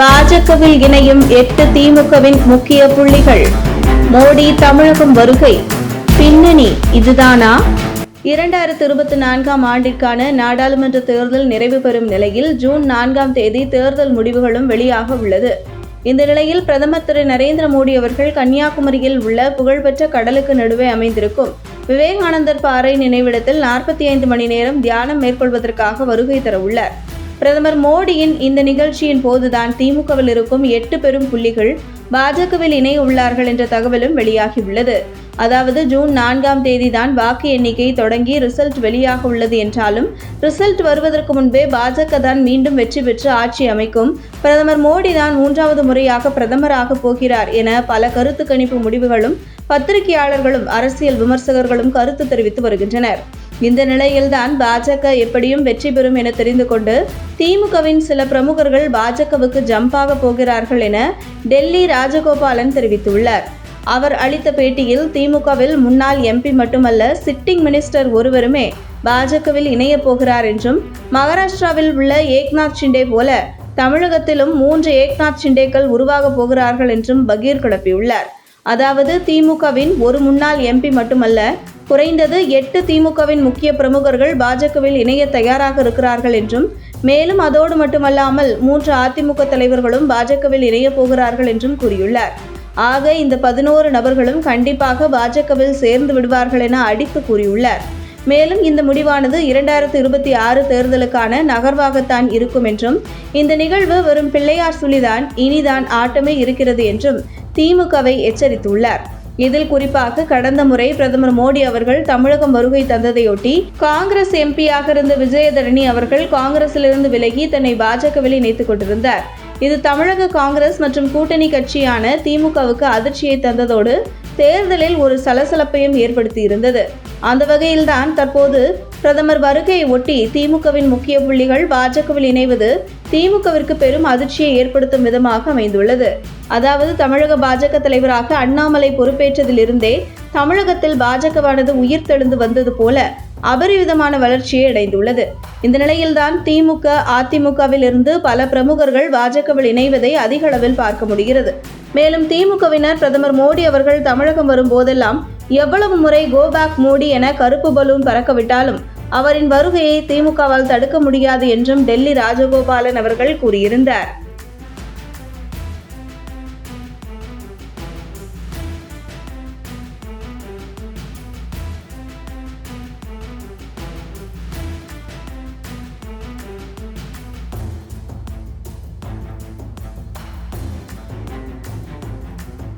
பாஜகவில் இணையும் எட்டு திமுகவின் முக்கிய புள்ளிகள். மோடி தமிழகம் வருகை. பின்னணி இதுதானா? இரண்டாயிரத்து இருபத்தி நான்காம் ஆண்டிற்கான நாடாளுமன்ற தேர்தல் நிறைவு பெறும் நிலையில் ஜூன் நான்காம் தேதி தேர்தல் முடிவுகளும் வெளியாக உள்ளது. இந்த நிலையில் பிரதமர் திரு நரேந்திர மோடி அவர்கள் கன்னியாகுமரியில் உள்ள புகழ்பெற்ற கடலுக்கு நடுவே அமைந்திருக்கும் விவேகானந்தர் பாறை நினைவிடத்தில் நாற்பத்தி ஐந்து மணி நேரம் தியானம் மேற்கொள்வதற்காக வருகை தர உள்ளார் பிரதமர் மோடியின் இந்த நிகழ்ச்சியின் போதுதான் திமுகவில் இருக்கும் எட்டு பெரும் புள்ளிகள் பாஜகவில் இணைய உள்ளார்கள் என்ற தகவலும் வெளியாகியுள்ளது. அதாவது ஜூன் நான்காம் தேதிதான் வாக்கு எண்ணிக்கை தொடங்கி ரிசல்ட் வெளியாக உள்ளது என்றாலும் ரிசல்ட் வருவதற்கு முன்பே பாஜக தான் மீண்டும் வெற்றி பெற்று ஆட்சி அமைக்கும். பிரதமர் மோடி தான் மூன்றாவது முறையாக பிரதமராக போகிறார் என பல கருத்து கணிப்பு முடிவுகளும் பத்திரிகையாளர்களும் அரசியல் விமர்சகர்களும் கருத்து தெரிவித்து வருகின்றனர். இந்த நிலையில்தான் பாஜக எப்படியும் வெற்றி பெறும் என தெரிந்து கொண்டு திமுகவின் சில பிரமுகர்கள் பாஜகவுக்கு ஜம்பாக போகிறார்கள் என டெல்லி ராஜகோபாலன் தெரிவித்துள்ளார். அவர் அளித்த பேட்டியில் திமுகவில் முன்னாள் எம்பி மட்டுமல்ல சிட்டிங் மினிஸ்டர் ஒருவருமே பாஜகவில் இணையப் போகிறார் என்றும் மகாராஷ்டிராவில் உள்ள ஏக்நாத் ஷிண்டே போல தமிழகத்திலும் மூன்று ஏக்நாத் ஷிண்டேக்கள் உருவாகப் போகிறார்கள் என்றும் பகீர் கிளப்பியுள்ளார். அதாவது திமுகவின் ஒரு முன்னாள் எம்பி மட்டுமல்ல குறைந்தது எட்டு திமுகவின் முக்கிய பிரமுகர்கள் பாஜகவில் இணைய தயாராக இருக்கிறார்கள் என்றும் மேலும் அதோடு மட்டுமல்லாமல் மூன்று அதிமுக தலைவர்களும் பாஜகவில் இணையப் போகிறார்கள் என்றும் கூறியுள்ளார். ஆக இந்த பதினோரு நபர்களும் கண்டிப்பாக பாஜகவில் சேர்ந்து விடுவார்கள் என அடித்து கூறியுள்ளார். மேலும் இந்த முடிவானது இரண்டாயிரத்து இருபத்தி ஆறு தேர்தலுக்கான நகர்வாகத்தான் இருக்கும் என்றும் இந்த நிகழ்வு வெறும் பிள்ளையார் சுழிதான் இனிதான் ஆட்டமே இருக்கிறது என்றும் திமுகவை எச்சரித்துள்ளார். இதில் குறிப்பாக கடந்த முறை பிரதமர் மோடி அவர்கள் தமிழகம் வருகை தந்ததையொட்டி காங்கிரஸ் எம்பியாக இருந்த விஜயதரணி அவர்கள் காங்கிரசிலிருந்து விலகி தன்னை பாஜகவில் இணைத்துக் கொண்டிருந்தார். இது தமிழக காங்கிரஸ் மற்றும் கூட்டணி கட்சியான திமுகவுக்கு அதிர்ச்சியை தந்ததோடு தேர்தலில் ஒரு சலசலப்பையும் ஏற்படுத்தி இருந்தது அந்த வகையில்தான் தற்போது பிரதமர் வருகையை ஒட்டி திமுகவின் முக்கிய புள்ளிகள் பாஜகவில் இணைவது திமுகவிற்கு பெரும் அதிர்ச்சியை ஏற்படுத்தும் விதமாக அமைந்துள்ளது. அதாவது தமிழக பாஜக தலைவராக அண்ணாமலை பொறுப்பேற்றதிலிருந்தே தமிழகத்தில் பாஜகவானது உயிர் தெழுந்து வந்தது போல அபரிவிதமான வளர்ச்சியை அடைந்துள்ளது. இந்த நிலையில்தான் திமுக அதிமுகவில் இருந்து பல பிரமுகர்கள் பாஜகவில் இணைவதை அதிக அளவில் பார்க்க முடிகிறது. மேலும் திமுகவினர் பிரதமர் மோடி அவர்கள் தமிழகம் வரும் போதெல்லாம் எவ்வளவு முறை கோபேக் மோடி என கருப்பு பலூன் பறக்கவிட்டாலும் அவரின் வருகையை திமுகவால் தடுக்க முடியாது என்றும் டெல்லி ராஜகோபாலன் அவர்கள் கூறியிருந்தார்.